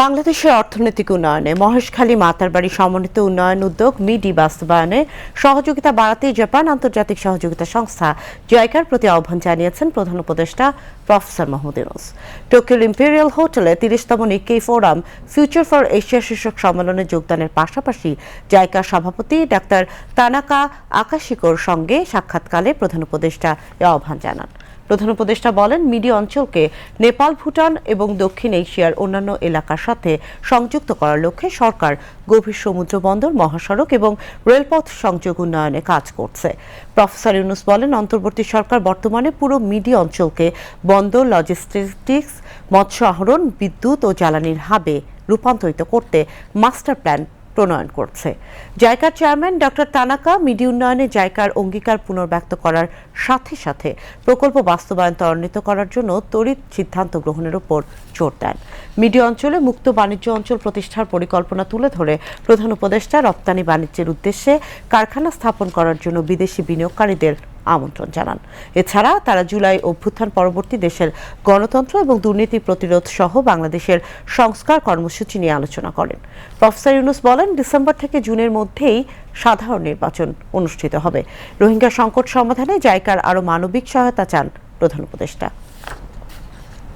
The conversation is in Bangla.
বাংলাদেশের অর্থনৈতিক উন্নয়নে মহেশখালী মাতারবাড়ি সমন্বিত উন্নয়ন উদ্যোগ মিডি বাস্তবায়নে সহযোগিতা বাড়াতে জাপান আন্তর্জাতিক সহযোগিতা সংস্থা জাইকার প্রতি আহ্বান জানিয়েছেন প্রধান উপদেষ্টা প্রফেসর মাহমুদ ইউনুস। টোকিওর ইম্পেরিয়াল হোটেলে তিরিশতম Nikkei forum future for Asia শীর্ষক সম্মেলনে যোগদানের পাশাপাশি জাইকার সভাপতি ডাক্তার তানাকা আকাশিকোর সঙ্গে সাক্ষাৎকালে প্রধান উপদেষ্টা এ আহ্বান জানান। প্রধান উপদেষ্টা বলেন, মিডি অঞ্চলকে নেপাল, ভুটান এবং দক্ষিণ এশিয়ার অন্যান্য এলাকার সাথে সংযুক্ত করার লক্ষ্যে সরকার গভীর সমুদ্র বন্দর, মহাসড়ক এবং রেলপথ সংযোগ উন্নয়নে কাজ করছে। প্রফেসর ইউনুস বলেন, অন্তর্বর্তী সরকার বর্তমানে পুরো মিডি অঞ্চলকে বন্দর লজিস্টিক্স মৎস্য আহরণ, বিদ্যুৎ ও জ্বালানির হাবে রূপান্তরিত করতে মাস্টার প্ল্যান প্রণয়ন করছে। জায়কার চেয়ারম্যান ডক্টর তানাকা মিডি উন্নয়নে জায়কার অঙ্গীকার পুনর্ব্যক্ত করার সাথে সাথে প্রকল্প বাস্তবায়ন ত্বরান্বিত করার জন্য তড়িৎ সিদ্ধান্ত গ্রহণের উপর জোর দেন। মিডি অঞ্চলে মুক্ত বাণিজ্য অঞ্চল প্রতিষ্ঠার পরিকল্পনা তুলে ধরে প্রধান উপদেষ্টা রপ্তানি বাণিজ্যের উদ্দেশ্যে কারখানা স্থাপন করার জন্য বিদেশি বিনিয়োগকারীদের আমন্ত্রণ জানান। এছাড়া তারা জুলাই অভ্যুত্থান পরবর্তী দেশের গণতন্ত্র এবং দুর্নীতি প্রতিরোধ সহ বাংলাদেশের সংস্কার কর্মসূচি নিয়ে আলোচনা করেন। প্রফেসর ইউনুস বলেন, ডিসেম্বর থেকে জুনের মধ্যেই সাধারণ নির্বাচন অনুষ্ঠিত হবে। রোহিঙ্গা সংকট সমাধানে জায়কার আরও মানবিক সহায়তা চান প্রধান উপদেষ্টা।